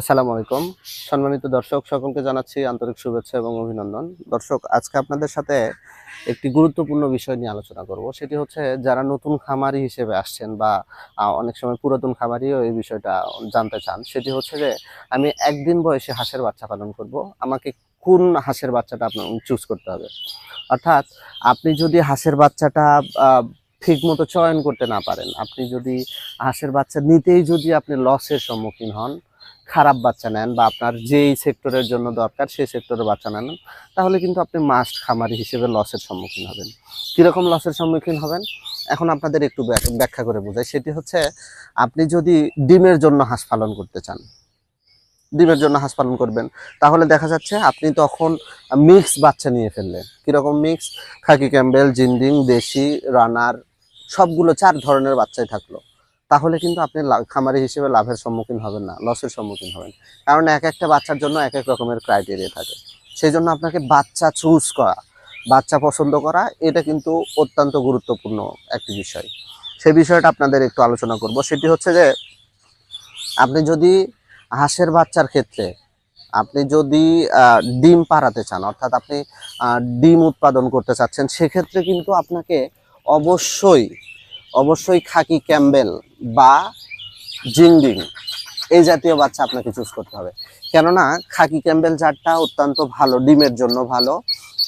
আসসালামু আলাইকুম। সম্মানিত দর্শক, সকলকে জানাচ্ছি আন্তরিক শুভেচ্ছা এবং অভিনন্দন। দর্শক, আজকে আপনাদের সাথে একটি গুরুত্বপূর্ণ বিষয় নিয়ে আলোচনা করব। সেটি হচ্ছে যারা নতুন খামারি হিসেবে আসছেন বা অনেক সময় পুরাতন খামারিও এই বিষয়টা জানতে চান, সেটি হচ্ছে যে, আমি একদিন বয়সে হাঁসের বাচ্চা পালন করব। আমাকে কোন হাঁসের বাচ্চাটা আপনার চুজ করতে হবে? অর্থাৎ, আপনি যদি হাঁসের বাচ্চাটা ঠিক মতো চয়ন করতে না পারেন, আপনি যদি হাঁসের বাচ্চা নিতেই যদি আপনি লসের সম্মুখীন হন খারাপ বাচ্চা নেন বা আপনার যেই সেক্টরের জন্য দরকার সেই সেক্টরের বাচ্চা নেন, তাহলে কিন্তু আপনি মাস্ট খামারি হিসেবে লসের সম্মুখীন হবেন। কীরকম লসের সম্মুখীন হবেন? এখন আপনাদের একটু ব্যাখ্যা করে বোঝাই। সেটি হচ্ছে, আপনি যদি ডিমের জন্য হাঁস পালন করতে চান, ডিমের জন্য হাঁস পালন করবেন, তাহলে দেখা যাচ্ছে আপনি তখন মিক্স বাচ্চা নিয়ে ফেললেন। কীরকম মিক্স খাকি ক্যাম্বেল, জিন্ডিং, দেশি, রানার, সবগুলো চার ধরনের বাচ্চাই থাকল। তাহলে কিন্তু আপনি খামারি হিসেবে লাভের সম্মুখীন হবেন না লসের সম্মুখীন হবেন। কারণ এক একটা বাচ্চার জন্য এক এক রকমের ক্রাইটেরিয়া থাকে। সেই জন্য আপনাকে বাচ্চা চুজ করা, বাচ্চা পছন্দ করা, এটা কিন্তু অত্যন্ত গুরুত্বপূর্ণ একটি বিষয়। সেই বিষয়টা আপনাদের একটু আলোচনা করব। সেটি হচ্ছে যে, আপনি যদি হাঁসের বাচ্চার ক্ষেত্রে, আপনি যদি ডিম পাড়াতে চান, অর্থাৎ আপনি ডিম উৎপাদন করতে চাচ্ছেন, সেক্ষেত্রে কিন্তু আপনাকে অবশ্যই অবশ্যই খাকি ক্যাম্বেল বা জিংডিং এই জাতীয় বাচ্চা আপনাকে চুজ করতে হবে। কেননা খাকি ক্যাম্বেল জাতটা অত্যন্ত ভালো, ডিমের জন্য ভালো।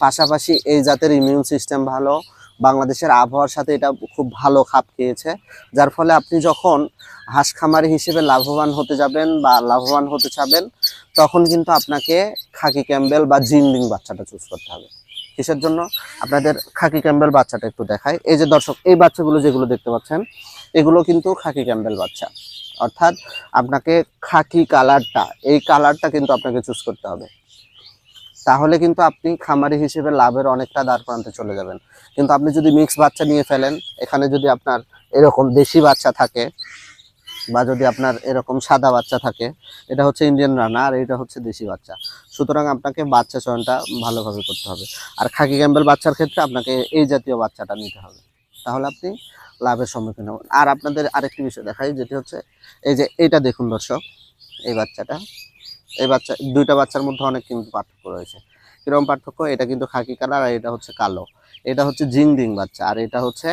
পাশাপাশি এই জাতের ইমিউন সিস্টেম ভালো। বাংলাদেশের আবহাওয়ার সাথে এটা খুব ভালো খাপ খেয়েছে। যার ফলে আপনি যখন হাঁস খামারি হিসেবে লাভবান হতে যাবেন বা লাভবান হতে চাবেন, তখন কিন্তু আপনাকে খাকি ক্যাম্বেল বা জিংডিং বাচ্চাটা চুজ করতে হবে। কিসের জন্য? আপনাদের খাকি ক্যাম্বেল বাচ্চাটা একটু দেখায় এই যে দর্শক, এই বাচ্চাগুলো যেগুলো দেখতে পাচ্ছেন, এগুলো কিন্তু খাকি ক্যাম্বেল বাচ্চা। অর্থাৎ আপনাকে খাকি কালারটা, এই কালারটা কিন্তু আপনাকে চুজ করতে হবে। তাহলে কিন্তু আপনি খামারি হিসেবে লাভের অনেকটা দ্বার প্রান্তে চলে যাবেন। কিন্তু আপনি যদি মিক্স বাচ্চা নিয়ে ফেলেন, এখানে যদি আপনার এরকম দেশি বাচ্চা থাকে বা যদি আপনার এরকম সাদা বাচ্চা থাকে, এটা হচ্ছে ইন্ডিয়ান রানা আর এটা হচ্ছে দেশি বাচ্চা। সুতরাং আপনাকে বাচ্চা চয়নটা ভালোভাবে করতে হবে। আর খাকি ক্যাম্বেল বাচ্চার ক্ষেত্রে আপনাকে এই জাতীয় বাচ্চাটা নিতে হবে। তাহলে আপনি লাভের সম্মুখীন হবেন। আর আপনাদের আরেকটি বিষয় দেখাই, যেটি হচ্ছে এই যে এইটা দেখুন দর্শক, এই বাচ্চাটা। এই বাচ্চা, দুইটা বাচ্চার মধ্যে অনেক কিন্তু পার্থক্য রয়েছে। কীরকম পার্থক্য? এটা কিন্তু খাকি কালার আর এটা হচ্ছে কালো। এটা হচ্ছে জিংডিং বাচ্চা আর এটা হচ্ছে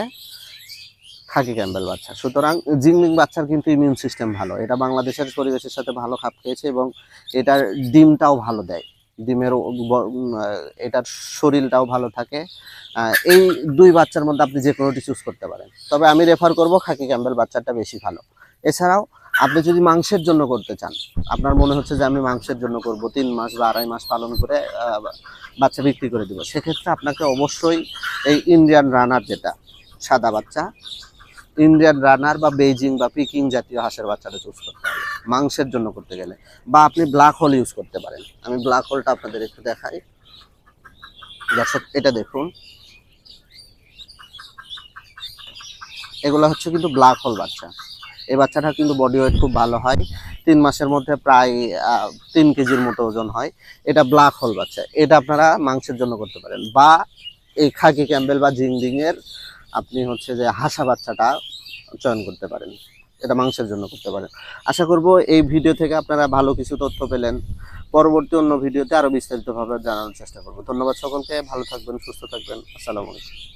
খাকি ক্যাম্বেল বাচ্চা। সুতরাং জিংডিং বাচ্চার কিন্তু ইমিউন সিস্টেম ভালো। এটা বাংলাদেশের পরিবেশের সাথে ভালো খাপ খেয়েছে এবং এটার ডিমটাও ভালো দেয়। ডিমের এটার শরীরটাও ভালো থাকে। এই দুই বাচ্চার মধ্যে আপনি যে কোনোটি চুজ করতে পারেন। তবে আমি রেফার করব খাকি ক্যাম্বেল বাচ্চাটা বেশি ভালো। এছাড়াও আপনি যদি মাংসের জন্য করতে চান, আপনার মনে হচ্ছে যে আমি মাংসের জন্য করব, তিন মাস বা আড়াই মাস পালন করে বাচ্চা বিক্রি করে দিব। সেক্ষেত্রে আপনাকে অবশ্যই এই ইন্ডিয়ান রানার যেটা, সাদা বাচ্চা ইন্ডিয়ান রানার বা বেইজিং বা পিকিং জাতীয় হাঁসের বাচ্চাটা চুজ করতে মাংসের জন্য করতে গেলে। বা আপনি ব্ল্যাক হোল ইউজ করতে পারেন। আমি ব্ল্যাক হোলটা আপনাদের একটু দেখাই। দর্শক, এটা দেখুন। এগুলো হচ্ছে কিন্তু ব্ল্যাক হোল বাচ্চা। এই বাচ্চাটা কিন্তু বডি ওয়েট খুব ভালো হয়। তিন মাসের মধ্যে প্রায় তিন কেজির মতো ওজন হয়। এটা ব্ল্যাক হোল বাচ্চা। এটা আপনারা মাংসের জন্য করতে পারেন। বা এই খাকি ক্যাম্বেল বা জিংডিং এর আপনি হচ্ছে যে হাসা বাচ্চাটা চয়ন করতে পারেন। এটা মাংসের জন্য করতে পারেন। আশা করব এই ভিডিও থেকে আপনারা ভালো কিছু তথ্য পেলেন। পরবর্তী অন্য ভিডিওতে আরও বিস্তারিতভাবে জানানোর চেষ্টা করব। ধন্যবাদ সকলকে, ভালো থাকবেন, সুস্থ থাকবেন। আসসালামু আলাইকুম।